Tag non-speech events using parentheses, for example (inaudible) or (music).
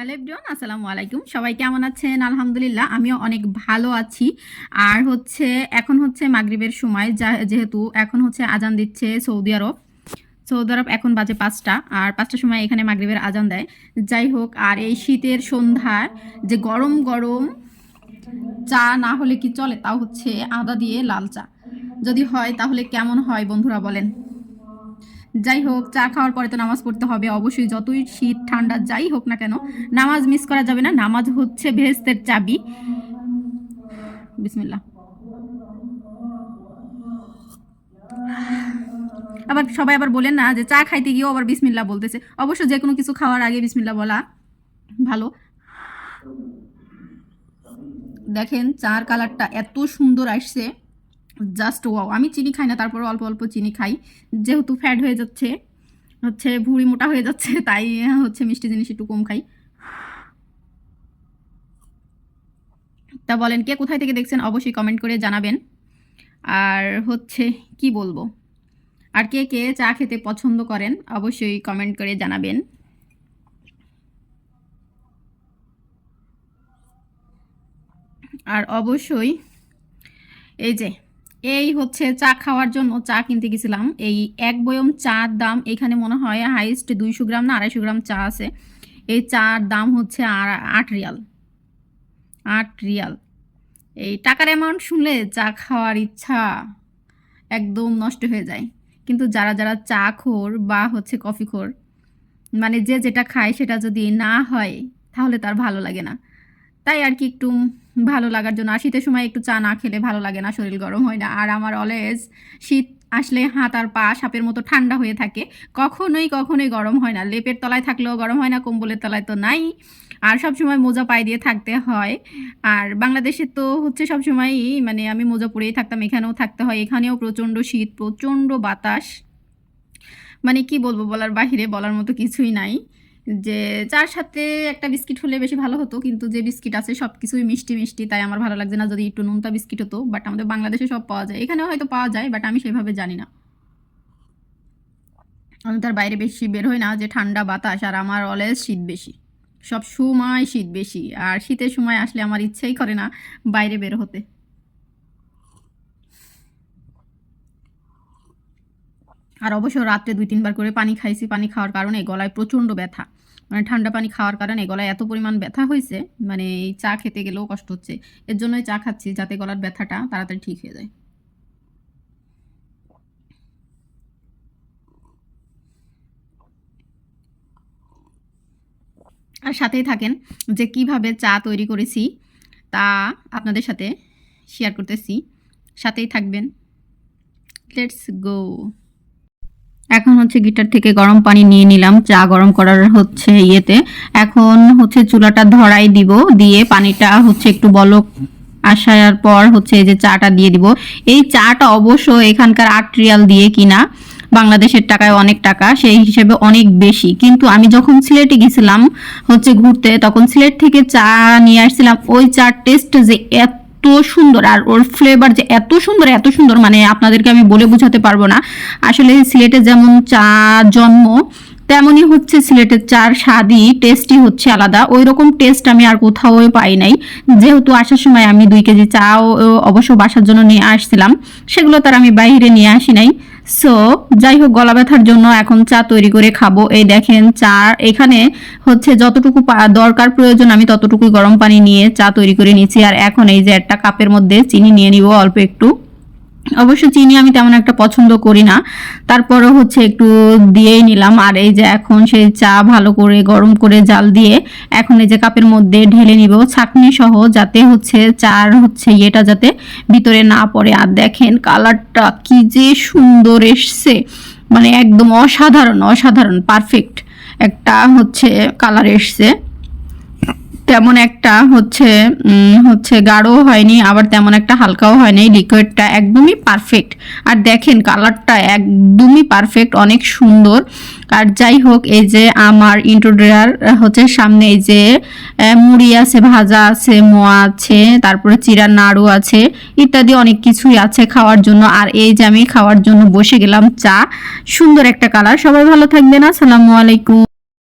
Hello everyone, আসসালামু আলাইকুম। সবাই কেমন আছেন? আলহামদুলিল্লাহ, আমিও অনেক ভালো আছি। আর হচ্ছে, এখন হচ্ছে মাগরিবের সময়, যা যেহেতু এখন হচ্ছে আজান দিচ্ছে সৌদি আরব। সৌদি আরব এখন বাজে পাঁচটা, আর পাঁচটার সময় এখানে মাগরিবের আজান দেয়। যাই হোক, আর এই শীতের সন্ধ্যায় যে গরম গরম চা না হলে কি চলে, তাও হচ্ছে আদা দিয়ে লাল চা। যদি হয়, তাহলে কেমন হয় বন্ধুরা বলেন? যাই হোক, চা খাওয়ার পরে তো নামাজ পড়তে হবে। অবশ্যই যতই শীত, ঠান্ডা যাই হোক না কেন, নামাজ মিস করা যাবে না। নামাজ হচ্ছে ভেস্তের চাবি। বিসমিল্লা আবার সবাই আবার বলেন না যে চা খাইতে গিয়েও আবার বিসমিল্লা বলতেছে। অবশ্য যে কোনো কিছু খাওয়ার আগে বিসমিল্লা বলা ভালো। দেখেন, চার কালারটা এত সুন্দর আসছে। Just wow. আমি চিনি খাই না তারপরে অল্প অল্প চিনি খাই। যেহেতু ফ্যাট হয়ে যাচ্ছে, হচ্ছে ভুঁড়ি মোটা হয়ে যাচ্ছে, (laughs) তাই হচ্ছে মিষ্টি জিনিস একটু কম খাই। তা বলেন, কে কোথায় থেকে দেখছেন অবশ্যই কমেন্ট করে জানাবেন। আর হচ্ছে, কি বলব? আর কে কে চা খেতে পছন্দ করেন, অবশ্যই কমেন্ট করে জানাবেন। আর অবশ্যই, এই যে এই হচ্ছে চা খাওয়ার জন্য চা কিনতে গেছিলাম। এই এক বয়ম চার দাম, এখানে মনে হয় হাইস্ট দুইশো গ্রাম না আড়াইশো গ্রাম চা আছে। এই চার দাম হচ্ছে আট রিয়াল। আট রিয়াল। এই টাকার অ্যামাউন্ট শুনলে চা খাওয়ার ইচ্ছা একদম নষ্ট হয়ে যায়। কিন্তু যারা যারা চা খোর বা হচ্ছে কফি খোর মানে যে যেটা খায় সেটা যদি না হয়, তাহলে তার ভালো লাগে না। তাই আর কি একটু ভালো লাগার জন্য। আর শীতের সময় একটু চা না খেলে ভালো লাগে না, শরীর গরম হয় না। আর আমার অলওয়েজ শীত আসলে হাত আর পা সাপের মতো ঠান্ডা হয়ে থাকে। কখনোই কখনোই গরম হয় না। লেপের তলায় থাকলেও গরম হয় না, কম্বলের তলায় তো নাই। আর সব সময় মোজা পায়ে দিয়ে থাকতে হয়। আর বাংলাদেশে তো হচ্ছে সব সময়ই মানে আমি মোজা পরেই থাকতাম, এখানেও থাকতে হয়। এখানেও প্রচণ্ড শীত, প্রচণ্ড বাতাস। মানে কি বলব বলার বাহিরে বলার মতো কিছুই নাই। যে চার সাথে একটা বিস্কিট হলে বেশি ভালো হতো, কিন্তু যে বিস্কিট আছে সব কিছুই মিষ্টি মিষ্টি, তাই আমার ভালো লাগছে না যদি একটু নুনতা বিস্কিট হতো বাট আমাদের বাংলাদেশে সব পাওয়া যায়। এখানেও হয়তো পাওয়া যায় বাট আমি সেভাবে জানি না। আমি তার বাইরে বেশি বের হই না, যে ঠান্ডা বাতাস আর আমার অলওয়েজ শীত বেশি। সব সময় শীত বেশি, আর শীতের সময় আসলে আমার ইচ্ছেই করে না বাইরে বের হতে। আর অবশ্য রাত্রে দুই, তিনবার করে পানি খাইছি, পানি খাওয়ার কারণে গলায় প্রচণ্ড ব্যথা। মানে ঠান্ডা পানি খাওয়ার কারণে গলায় এত পরিমাণ ব্যথা হয়েছে মানে এই চা খেতে গেলেও কষ্ট হচ্ছে। এর জন্যই চা খাচ্ছি যাতে গলার ব্যথাটা তাড়াতাড়ি ঠিক হয়ে যায়। আর সাথেই থাকেন যে কীভাবে চা তৈরি করেছি তা আপনাদের সাথে শেয়ার করতেছি। সাথেই থাকবেন। লেটস গো এখন হচ্ছে গিটার থেকে গরম পানি নিয়ে নিলাম, চা গরম করার হচ্ছে ইয়েতে। এখন হচ্ছে চুলাটা ধরাই দিব, দিয়ে পানিটা হচ্ছে একটু বলক আসার পর হচ্ছে এই যে চাটা দিয়ে দিব। এই চাটা অবশ্য এখানকার আট রিয়াল দিয়ে কিনা, বাংলাদেশের টাকায় অনেক টাকা, সেই হিসেবে অনেক বেশি। কিন্তু আমি যখন সিলেটে গেছিলাম হচ্ছে ঘুরতে, তখন সিলেট থেকে চা নিয়ে আসছিলাম, ওই চার টেস্ট যে এত এত সুন্দর আর ওর ফ্লেভার যে এত সুন্দর এত সুন্দর মানে আপনাদেরকে আমি বলে বোঝাতে পারব না। আসলে সিলেটে যেমন চা জন্ম, তেমনই হচ্ছে সিলেটের চার স্বাদই টেস্টই হচ্ছে আলাদা। ওই রকম টেস্ট আমি আর কোথাও পাই নাই। যেহেতু আসার সময় আমি দুই কেজি চাও অবশ্য বাসার জন্য নিয়ে আসছিলাম, সেগুলো তার আমি বাইরে নিয়ে আসি নাই। সো যাই হোক গলা ব্যথার জন্য এখন চা তৈরি করে খাব। এই দেখেন চা এখানে হচ্ছে যতটুকু দরকার প্রয়োজন, আমি ততটুকুই গরম পানি নিয়ে চা তৈরি করে নিয়েছি আর এখন এই যে একটা কাপের মধ্যে চিনি নিয়ে নিব অল্প একটু। অবশ্য চিনি আমি তেমন একটা পছন্দ করি না। তারপরও হচ্ছে একটু দিয়েই নিলাম। আর এই যে এখন সেই চা ভালো করে গরম করে জাল দিয়ে এখন এই যে কাপের মধ্যে ঢেলে নিব ছাকনি সহ, যাতে হচ্ছে চার হচ্ছে ইয়েটা যাতে ভিতরে না পড়ে। আর দেখেন কালারটা কি যে সুন্দর এসছে। মানে একদম অসাধারণ অসাধারণ, পারফেক্ট একটা হচ্ছে কালার এসছে। তেমন একটা হচ্ছে হচ্ছে গাঢ়ও হয়নি, আবার তেমন একটা হালকাও হয়নি। লিকুইডটা একদমই পারফেক্ট আর দেখেন কালারটা একদমই পারফেক্ট অনেক সুন্দর। আর যাই হোক, এই যে আমার ইন্টোড্রেয়ার হচ্ছে সামনে এই যে মুড়ি আছে, ভাজা আছে, মোয়া আছে, তারপরে চিরা নাড়ু আছে, ইত্যাদি অনেক কিছুই আছে খাওয়ার জন্য। আর এই যে আমি খাওয়ার জন্য বসে গেলাম চা, সুন্দর একটা কালার সবাই ভালো থাকবেন। আসসালামু আলাইকুম।